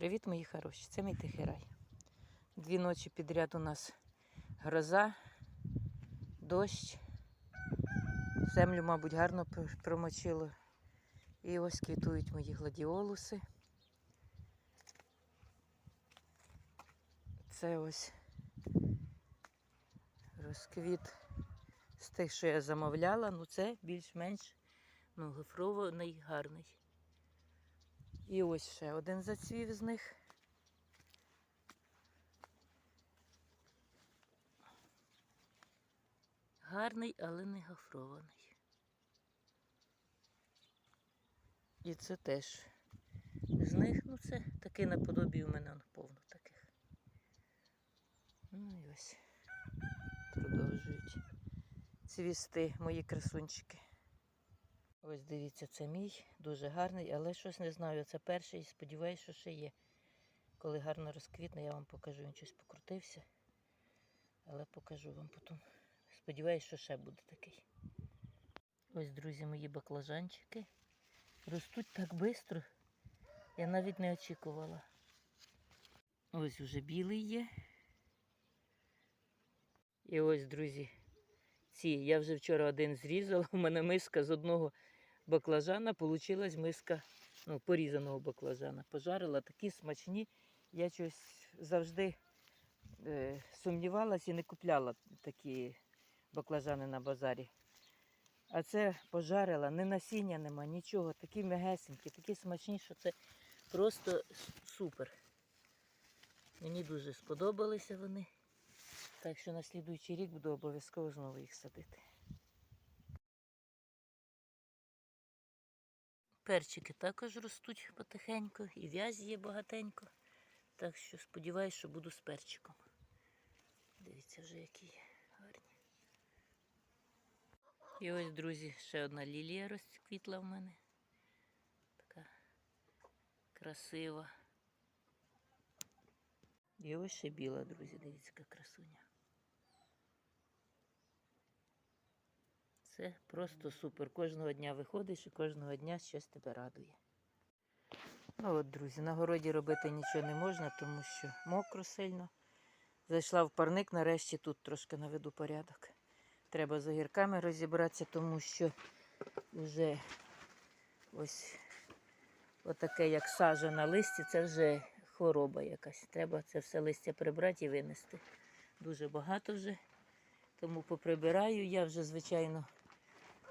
Привіт, мої хороші! Це мій тихий рай. Дві ночі підряд у нас гроза, дощ. Землю, мабуть, гарно промочило. І ось квітують мої гладіолуси. Це ось розквіт з тих, що я замовляла. Ну це більш-менш ну, гофрований, гарний. І ось ще один зацвів з них. Гарний, але не гофрований. І це теж з них, ну це таке наподобі у мене повно таких. Ну і ось продовжують цвісти мої красунчики. Ось дивіться, це мій, дуже гарний, але щось не знаю. Це перший, сподіваюся, що ще є. Коли гарно розквітне, я вам покажу. Він щось покрутився. Але покажу вам потім. Сподіваюсь, що ще буде такий. Ось, друзі, мої баклажанчики. Ростуть так швидко. Я навіть не очікувала. Ось уже білий є. І ось, друзі, ці. Я вже вчора один зрізала. У мене миска з одного баклажана. Получилась миска ну, порізаного баклажана. Пожарила такі смачні. Я щось завжди е, сумнівалася і не купляла такі баклажани на базарі. А це пожарила, не насіння нема, нічого. Такі м'ягесенькі, такі смачні, що це просто супер. Мені дуже сподобалися вони. Так що на слідуючий рік буду обов'язково знову їх садити. Перчики також ростуть потихеньку, і в'язі є багатенько. Так що сподіваюся, що буду з перчиком. Дивіться вже, які є гарні. І ось, друзі, ще одна лілія розквітла в мене. Така красива. І ось ще біла, друзі, дивіться, яка красуня. Це просто супер. Кожного дня виходиш і кожного дня щось тебе радує. Ну от, друзі, на городі робити нічого не можна, тому що мокро сильно. Зайшла в парник, нарешті тут трошки наведу порядок. Треба з огірками розібратися, тому що вже ось отаке, як сажа на листі, це вже хвороба якась. Треба це все листя прибрати і винести. Дуже багато вже. Тому поприбираю. Я вже, звичайно,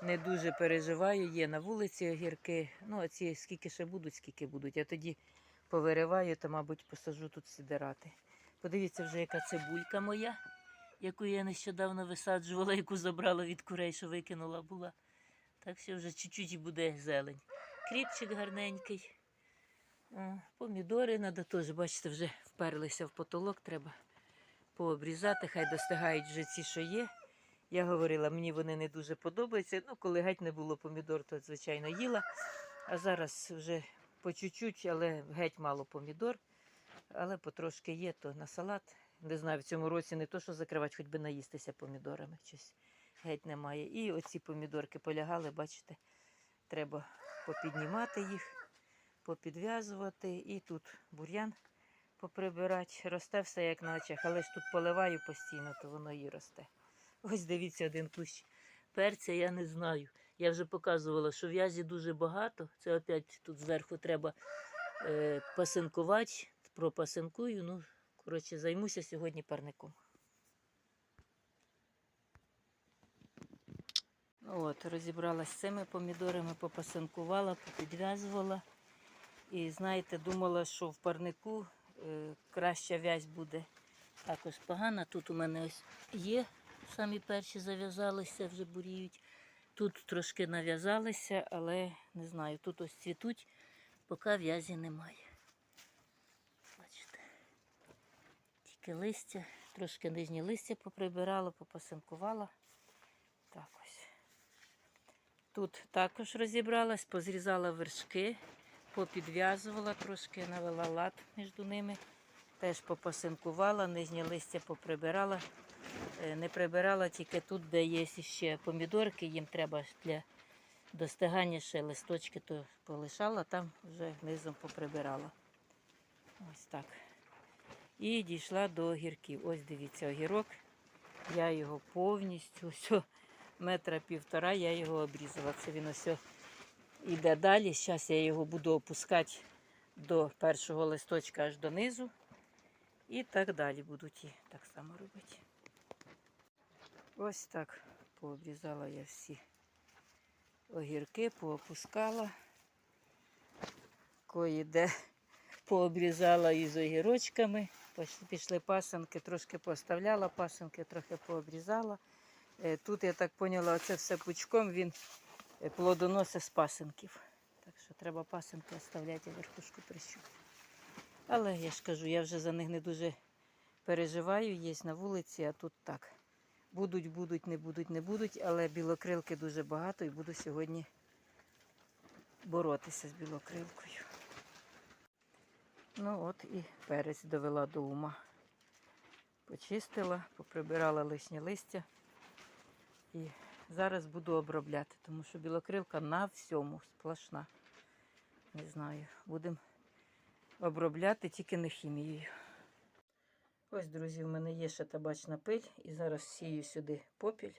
не дуже переживаю. Є на вулиці огірки. Ну, а ці скільки ще будуть, скільки будуть. Я тоді повириваю та, мабуть, посажу тут сідирати. Подивіться вже, яка цибулька моя, яку я нещодавно висаджувала, яку забрала від курей, що викинула була. Так що вже чуть-чуть буде зелень. Кріпчик гарненький. Помідори треба теж, бачите, вже вперлися в потолок, треба пообрізати, хай достигають вже ці, що є. Я говорила, мені вони не дуже подобаються. Ну, коли геть не було помідор, то звичайно їла. А зараз вже по чуть-чуть, але геть мало помідор. Але потрошки є, то на салат. Не знаю, в цьому році не то, що закривати, хоч би наїстися помідорами. Щось геть немає. І оці помідорки полягали, бачите, треба попіднімати їх, попідв'язувати. І тут бур'ян поприбирати. Росте все як на очах, але ж тут поливаю постійно, то воно і росте. Ось дивіться один кущ. Перця я не знаю. Я вже показувала, що в'язі дуже багато. Це опять тут зверху треба е, пасинкувати. Пропасинкую. Ну, коротше, займуся сьогодні парником. От, розібралася з цими помідорами, попасинкувала, попідв'язувала. І знаєте, думала, що в парнику е, краща вязь буде також погана. Тут у мене ось є, самі перші зав'язалися, вже буріють. Тут трошки нав'язалися, але не знаю, тут ось цвітуть, поки в'язі немає. Бачите, тільки листя, трошки нижні листя поприбирала, попасинкувала. Так ось. Тут також розібралась, позрізала вершки, попідв'язувала, трошки навела лад між ними. Теж попасинкувала, нижнє листя поприбирала. Е, Не прибирала тільки тут, де є ще помідорки, їм треба для достигання ще листочки, то полишала, там вже низом поприбирала. Ось так. І дійшла до огірків. Ось дивіться, огірок. Я його повністю, ось метра півтора, я його обрізала. Це він ось іде далі. Зараз я його буду опускати до першого листочка аж донизу. І так далі будуть так само робити. Ось так пообрізала я всі огірки, поопускала. Кої-де пообрізала із огірочками. Пішли пасанки, трошки поставляла пасанки, трохи пообрізала. Е, Тут, я так поняла, оце все пучком він е, плодоносить з пасинків. Так що треба пасинки оставляти, верхушку прищу. Але я ж кажу, я вже за них не дуже переживаю, є на вулиці, а тут так. Будуть, будуть, не будуть, не будуть, але білокрилки дуже багато і буду сьогодні боротися з білокрилкою. Ну от і перець довела до ума. Почистила, поприбирала лишнє листя. І зараз буду обробляти, тому що білокрилка на всьому сплошна. Не знаю, будемо обробляти тільки не хімією. Ось, друзі, в мене є ще табачна пиль, і зараз сію сюди попіль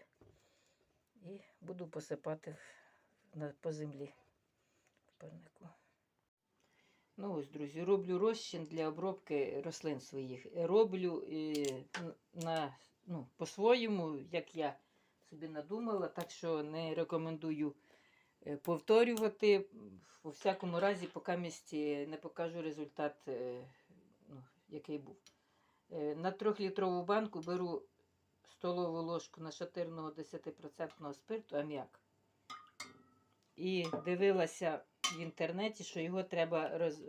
і буду посипати по землі в парнику. Ну ось, друзі, роблю розчин для обробки рослин своїх. Роблю е, на, ну, по-своєму, як я собі надумала, так що не рекомендую е, повторювати. У всякому разі, поки місці не покажу результат, е, ну, який був. Е, На трьохлітрову банку беру столову ложку нашатирного 10% спирту аміак. І дивилася в інтернеті, що його треба роз,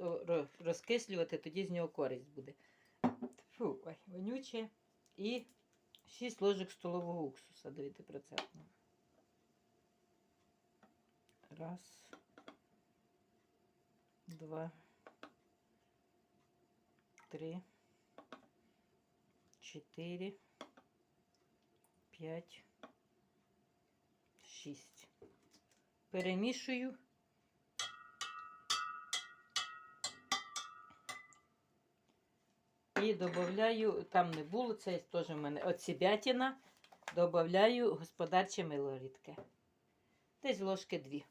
розкислювати, тоді з нього користь буде. Фу, ой, вонюче. І 6 ложок столового уксуса 9%. Раз. Два. Три. Чотири. П'ять. Шість. Перемішую. І додаю, там не було, це теж в мене оцібятіна. Додаю господарче мило рідке. Десь ложки дві.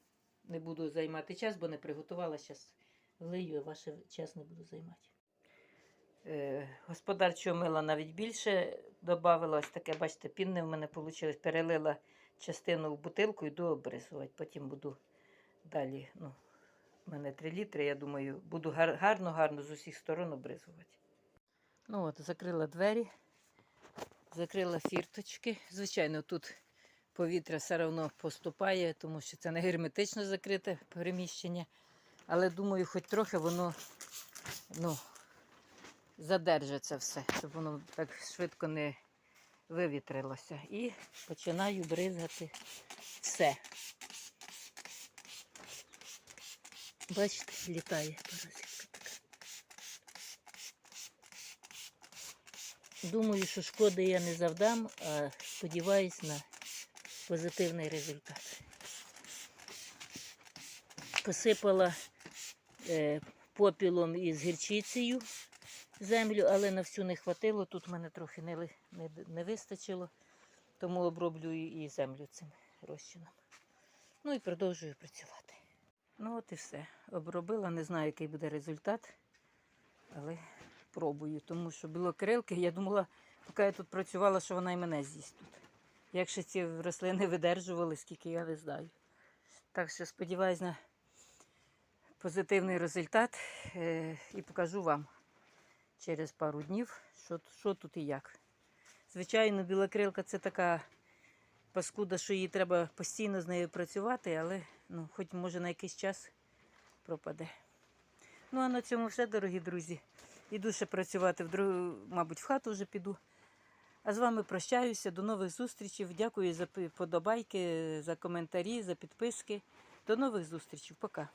Не буду займати час, бо не приготувала. Зараз влию, а ваш час не буду займати. Е, господарчого мила навіть більше додавала ось таке, бачите, пінне в мене вийшло. Перелила частину в бутилку йду обрисувати. Потім буду далі. Ну, в мене 3 літри, я думаю, буду гарно-гарно з усіх сторон обризувати. Ну от, закрила двері, закрила фірточки. Звичайно, тут повітря все одно поступає, тому що це не герметично закрите приміщення. Але думаю, хоч трохи воно ну, задержиться все, щоб воно так швидко не вивітрилося. І починаю бризгати все. Бачите, літає паразитка така. Думаю, що шкоди я не завдам, а сподіваюсь на позитивний результат. Посипала е, попілом із гірчицею землю, але на всю не хватило. Тут мене трохи не, не, не вистачило, тому оброблю і землю цим розчином. Ну і продовжую працювати. Ну от і все. Обробила, не знаю, який буде результат, але пробую, тому що білокрилки, я думала, поки я тут працювала, що вона і мене з'їсть тут. Як ще ці рослини видержували, скільки я не знаю. Так що сподіваюся на позитивний результат е, і покажу вам через пару днів, що, що тут і як. Звичайно, білокрилка це така паскуда, що її треба постійно з нею працювати, але ну, хоч може на якийсь час пропаде. Ну а на цьому все, дорогі друзі. Іду ще працювати, в друг... мабуть, в хату вже піду. А з вами прощаюся. До нових зустрічей. Дякую за подобайки, за коментарі, за підписки. До нових зустрічей. Пока.